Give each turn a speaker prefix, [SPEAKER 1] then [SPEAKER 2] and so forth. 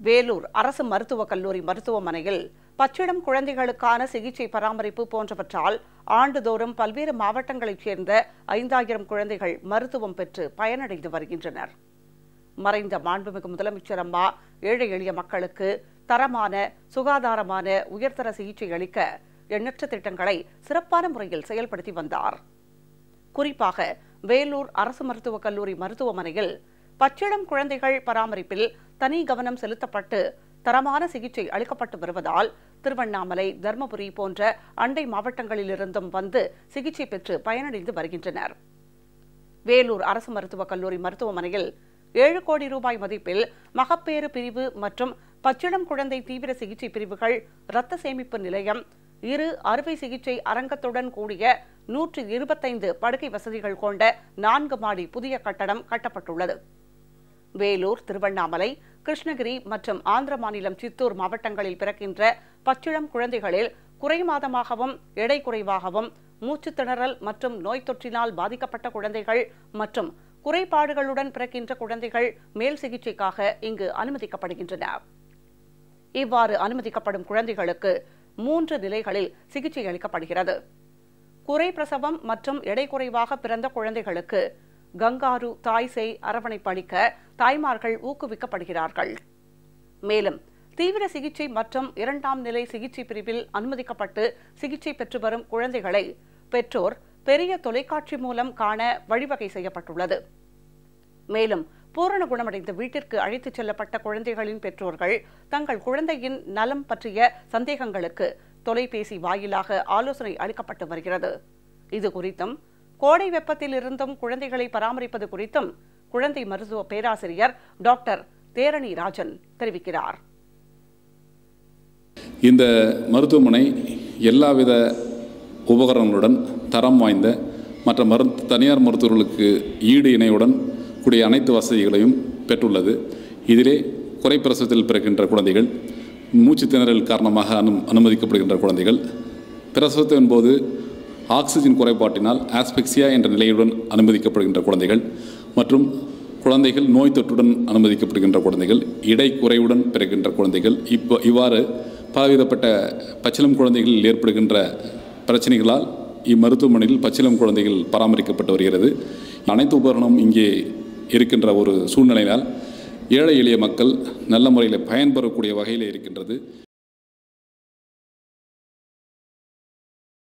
[SPEAKER 1] வேலூர் அரசு மருத்துவக் கல்லூரி மருத்துவமனையில் பச்சிடம் குழந்தைகளுக்கான சிகிச்சை பராமரிப்பு போன்றவற்றால் ஆண்டுதோறும் பல்வேறு மாவட்டங்களைச் சேர்ந்த ஐந்தாயிரம் குழந்தைகள் மருத்துவம் பெற்று பயனடைந்து வருகின்றனர். மறைந்த மாண்புமிகு முதலமைச்சர் அம்மா ஏழை எளிய மக்களுக்கு தரமான சுகாதாரமான உயர்தர சிகிச்சை அளிக்க எண்ணற்ற திட்டங்களை சிறப்பான முறையில் செயல்படுத்தி வந்தார். குறிப்பாக வேலூர் அரசு மருத்துவக் கல்லூரி மருத்துவமனையில் பச்சிளம் குழந்தைகள் பராமரிப்பில் தனி கவனம் செலுத்தப்பட்டு தரமான சிகிச்சை அளிக்கப்பட்டு வருவதால் திருவண்ணாமலை தர்மபுரி போன்ற அண்டை மாவட்டங்களிலிருந்தும் வந்து சிகிச்சை பெற்று பயனடைந்து வருகின்றனர். வேலூர் அரசு மருத்துவக் கல்லூரி மருத்துவமனையில் ஏழு கோடி ரூபாய் மதிப்பில் மகப்பேறு பிரிவு மற்றும் பச்சிளம் குழந்தை தீவிர சிகிச்சை பிரிவுகள் இரத்த சேமிப்பு நிலையம் இரு அறுவை சிகிச்சை அரங்கத்துடன் கூடிய நூற்று இருபத்தைந்து படுக்கை வசதிகள் கொண்ட நான்கு மாடி புதிய கட்டடம் கட்டப்பட்டுள்ளது. வேலூர் திருவண்ணாமலை கிருஷ்ணகிரி மற்றும் ஆந்திர மாநிலம் சித்தூர் மாவட்டங்களில் பிறக்கின்ற பச்சிளம் குழந்தைகளில் குறை மாதமாகவும் எடை குறைவாகவும் மூச்சுத் திணறல் மற்றும் நோய் தொற்றினால் பாதிக்கப்பட்ட குழந்தைகள் மற்றும் குறைபாடுகளுடன் பிறக்கின்ற குழந்தைகள் மேல் சிகிச்சைக்காக இங்கு அனுமதிக்கப்படுகின்றன. இவ்வாறு அனுமதிக்கப்படும் குழந்தைகளுக்கு மூன்று நிலைகளில் சிகிச்சை அளிக்கப்படுகிறது. குறை பிரசவம் மற்றும் எடை குறைவாக பிறந்த குழந்தைகளுக்கு கங்காரு தாய் சேய் அரவணைப்பு அளிக்க தாய்மார்கள் ஊக்குவிக்கப்படுகிறார்கள். மேலும் தீவிர சிகிச்சை மற்றும் இரண்டாம் நிலை சிகிச்சை பிரிவில் அனுமதிக்கப்பட்டு சிகிச்சை பெற்று வரும் குழந்தைகளை பெற்றோர் பெரிய தொலைக்காட்சி மூலம் காண வழிவகை செய்யப்பட்டுள்ளது. மேலும் பூரண குணமடைந்து வீட்டிற்கு அழைத்துச் செல்லப்பட்ட குழந்தைகளின் பெற்றோர்கள் தங்கள் குழந்தையின் நலம் பற்றிய சந்தேகங்களுக்கு தொலைபேசி வாயிலாக ஆலோசனை அளிக்கப்பட்டு வருகிறது. இது குறித்தும் கோடை வெப்பத்தில் இருந்தும் குழந்தைகளை பராமரிப்பது குறித்தும் குழந்தை மருத்துவ பேராசிரியர் டாக்டர் தேரணி ராஜன் தெரிவிக்கிறார்.
[SPEAKER 2] இந்த மருத்துவமனை எல்லாவித உபகரணங்களுடன் தரம் வாய்ந்த மற்ற மரு தனியார் மருத்துவர்களுக்கு ஈடு இணையுடன் கூடிய அனைத்து வசதிகளையும் பெற்றுள்ளது. இதிலே குறைப்பிரசவத்தில் பிறக்கின்ற குழந்தைகள் மூச்சு திணறல் காரணமாக அனு அனுமதிக்கப்படுகின்ற குழந்தைகள் பிரசவத்தின் போது ஆக்சிஜன் குறைபாட்டினால் ஆஸ்பெக்சியா என்ற நிலையுடன் அனுமதிக்கப்படுகின்ற குழந்தைகள் மற்றும் குழந்தைகள் நோய் தொற்றுடன் அனுமதிக்கப்படுகின்ற குழந்தைகள் இடை குறைவுடன் பிறக்கின்ற குழந்தைகள் இப்போ இவ்வாறு பலவிதப்பட்ட பச்சிலம் குழந்தைகளில் ஏற்படுகின்ற பிரச்சனைகளால் இம்மருத்துவமனையில் பச்சிலம் குழந்தைகள் பராமரிக்கப்பட்டு வருகிறது. அனைத்து உபகரணமும் இங்கே இருக்கின்ற ஒரு சூழ்நிலையினால் ஏழை எளிய மக்கள் நல்ல முறையில் பயன்பெறக்கூடிய வகையில் இருக்கின்றது.